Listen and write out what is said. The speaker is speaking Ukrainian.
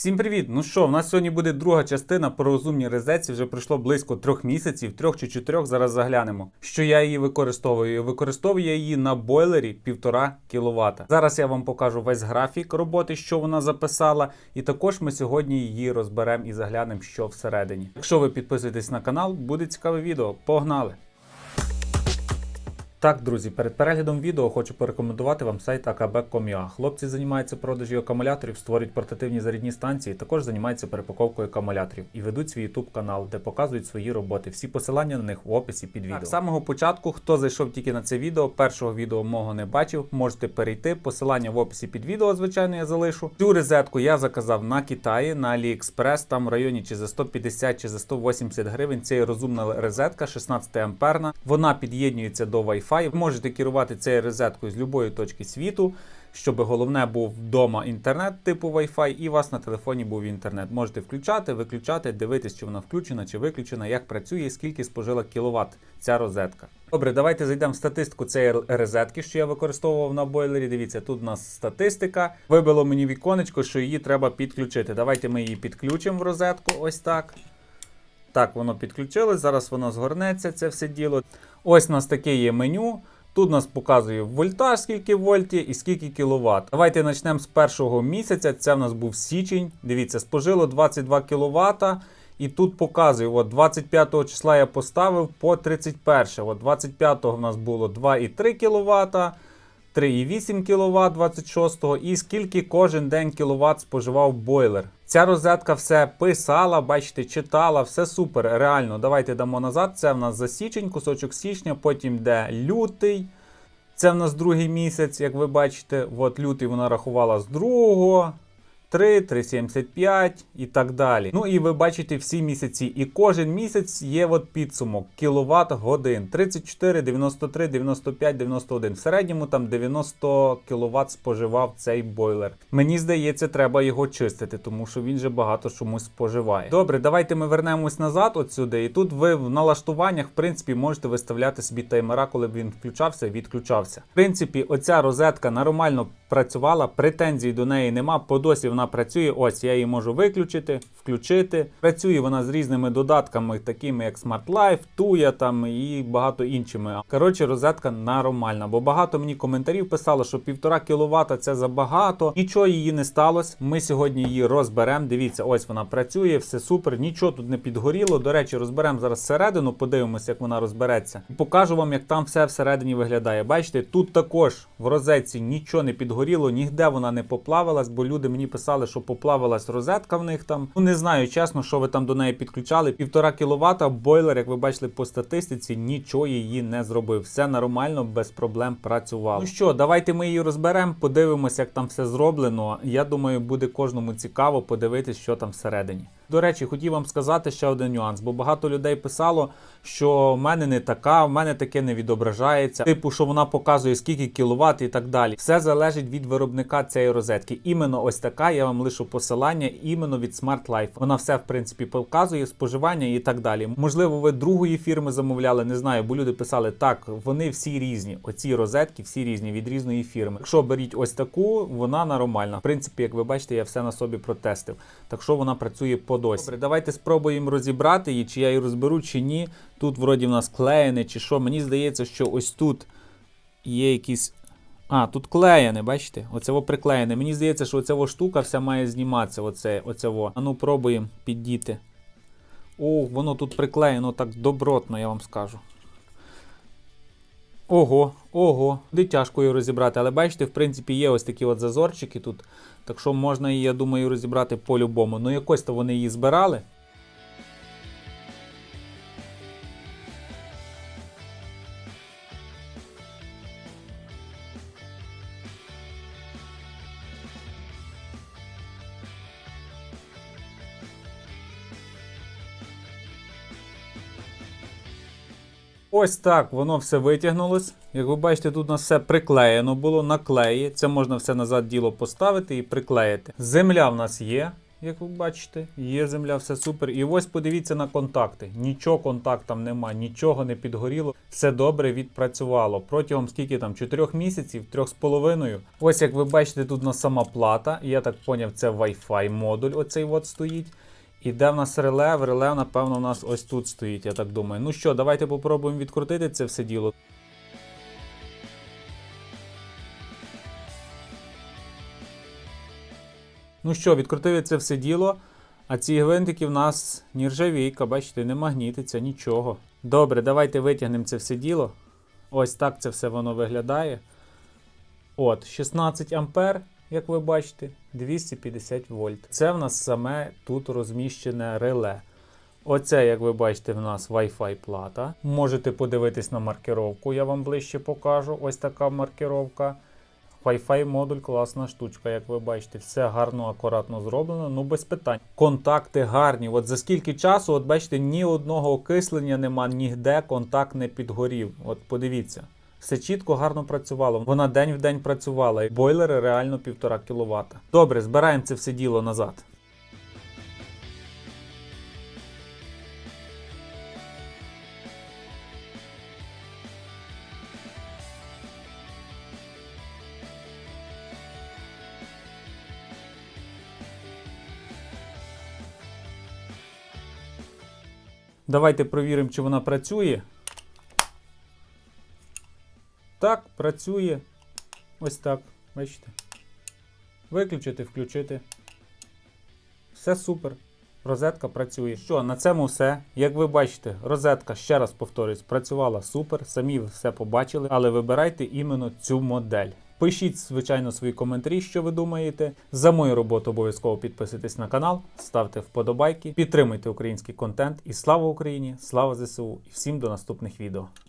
Всім привіт! Ну що, в нас сьогодні буде друга частина по розумній розетці. Вже пройшло близько трьох місяців, трьох чи чотирьох. Зараз заглянемо. Що я її використовую? Використовую я її на бойлері 1,5 кВт. Зараз я вам покажу весь графік роботи, що вона записала, і також ми сьогодні її розберемо і заглянемо, що всередині. Якщо ви підписуєтесь на канал, буде цікаве відео. Погнали! Так, друзі, перед переглядом відео хочу порекомендувати вам сайт akb.com.ua. Хлопці займаються продажі акумуляторів, створюють портативні зарядні станції, також займаються перепаковкою акумуляторів і ведуть свій YouTube канал, де показують свої роботи. Всі посилання на них в описі під відео. Так, з самого початку, хто зайшов тільки на це відео, першого відео мого не бачив, можете перейти. Посилання в описі під відео, звичайно, я залишу. Цю розетку я заказав на Китаї, на AliExpress, там в районі чи за 150 чи за 180 гривень. Це є розумна розетка 16 амперна. Вона під'єднюється до Wi-Fi. Ви можете керувати цією розеткою з будь-якої точки світу, щоб головне був вдома інтернет типу Wi-Fi, і у вас на телефоні був інтернет. Можете включати, виключати, дивитись, чи вона включена чи виключена, як працює, скільки спожила кіловат ця розетка. Добре, давайте зайдемо в статистику цієї розетки, що я використовував на бойлері. Дивіться, тут у нас статистика. Вибило мені віконечко, що її треба підключити. Давайте ми її підключимо в розетку. Ось так. Так, воно підключилось. Зараз воно згорнеться, це все діло. Ось у нас таке є меню. Тут нас показує вольтаж, скільки вольті і скільки кіловат. Давайте почнемо з першого місяця. Це в нас був січень. Дивіться, спожило 22 кВт. І тут показує, от 25 числа я поставив по 31. От 25 в нас було 2,3 кВт, 3,8 кВт 26-го і скільки кожен день кіловат споживав бойлер. Ця розетка все писала, бачите, читала, все супер. Реально, давайте дамо назад. Це в нас за січень, кусочок січня, потім йде лютий. Це в нас другий місяць, як ви бачите. От лютий вона рахувала з другого. 3, 3,75 і так далі. Ну і ви бачите всі місяці. І кожен місяць є от підсумок кіловат годин 34, 93, 95, 91. В середньому там 90 кВт споживав цей бойлер. Мені здається, треба його чистити, тому що він же багато чомусь споживає. Добре, давайте ми вернемось назад от сюди. І тут ви в налаштуваннях, в принципі, можете виставляти собі таймера, коли б він включався, відключався. В принципі, оця розетка нормально працювала, претензій до неї нема. По досі вона працює. Ось я її можу виключити, включити. Працює вона з різними додатками, такими як Smart Life, Tuya там і багато іншими. Коротше, розетка нормальна, бо багато мені коментарів писало, що півтора кВт це забагато. Нічого її не сталося. Ми сьогодні її розберемо. Дивіться, ось вона працює, все супер, нічого тут не підгоріло. До речі, розберемо зараз всередину, подивимося, як вона розбереться. І покажу вам, як там все всередині виглядає. Бачите, тут також в розетці нічого не підгоріло, ніде вона не поплавилась, бо люди мені писали, що поплавилась розетка в них там. Ну не знаю, чесно, що ви там до неї підключали. Півтора кіловата бойлер, як ви бачили по статистиці, нічого її не зробив. Все нормально, без проблем працювало. Ну що, давайте ми її розберемо, подивимося, як там все зроблено. Я думаю, буде кожному цікаво подивитись, що там всередині. До речі, хотів вам сказати ще один нюанс, бо багато людей писало, що в мене не така, в мене таке не відображається. Типу, що вона показує скільки кіловат і так далі. Все залежить від виробника цієї розетки. Іменно ось така. Я вам лишу посилання іменно від Smart Life. Вона все в принципі показує споживання і так далі. Можливо, ви другої фірми замовляли, не знаю, бо люди писали так. Вони всі різні. Оці розетки всі різні від різної фірми. Якщо беріть ось таку, вона нормальна. В принципі, як ви бачите, я все на собі протестив. Так що вона працює по досі. Добре, давайте спробуємо розібрати її, чи я її розберу, чи ні. Тут вроді в нас клеєне, чи що. Мені здається, що ось тут є якісь. А, тут клеєне, бачите? Оце приклеєне. Мені здається, що оця штука вся має зніматися. Оце, оце во. А ну пробуємо піддіти. О, воно тут приклеєно так добротно, я вам скажу. Ого, ого, де тяжко її розібрати, але бачите, в принципі, є ось такі от зазорчики тут. Так що можна її, я думаю, розібрати по-любому. Ну якось то вони її збирали. Ось так воно все витягнулось. Як ви бачите, тут у нас все приклеєно було на клеї. Це можна все назад діло поставити і приклеїти. Земля в нас є. як ви бачите. Є земля, все супер. І ось подивіться на контакти. Нічого контактам нема, нічого не підгоріло. Все добре відпрацювало. Протягом скільки там? 4 місяців, 3,5. Ось як ви бачите, тут у нас сама плата. Я так поняв, це Wi-Fi модуль. Оцей от стоїть. І де в нас реле? В реле, напевно, у нас ось тут стоїть, я так думаю. Ну що, давайте попробуємо відкрутити це все діло. Ну що, відкрутили це все діло. А ці гвинтики в нас нержавійка, бачите, не магнітиться, нічого. Добре, давайте витягнемо це все діло. Ось так це все воно виглядає. От, 16 ампер, як ви бачите, 250 вольт. Це в нас саме тут розміщене реле. Оце, як ви бачите, в нас Wi-Fi плата. Можете подивитись на маркировку, я вам ближче покажу. Ось така маркировка. Wi-Fi модуль класна штучка, як ви бачите, все гарно, акуратно зроблено, ну без питань. Контакти гарні. От за скільки часу, от бачите, ні одного окислення нема, нігде контакт не підгорів. От подивіться. Все чітко, гарно працювало. Вона день в день працювала. і Бойлери реально 1,5 кВт. Добре, збираємо це все діло назад. Давайте провіримо, чи вона працює. Так, працює. Ось так. Бачите. Виключити, включити. Все супер. Розетка працює. Що, на цьому все. Як ви бачите, розетка, ще раз повторюсь, працювала супер. Самі все побачили, але вибирайте іменно цю модель. Пишіть, звичайно, свої коментарі, що ви думаєте. За мою роботу обов'язково підписуйтесь на канал, ставте вподобайки, підтримуйте український контент. І слава Україні! Слава ЗСУ! І всім до наступних відео.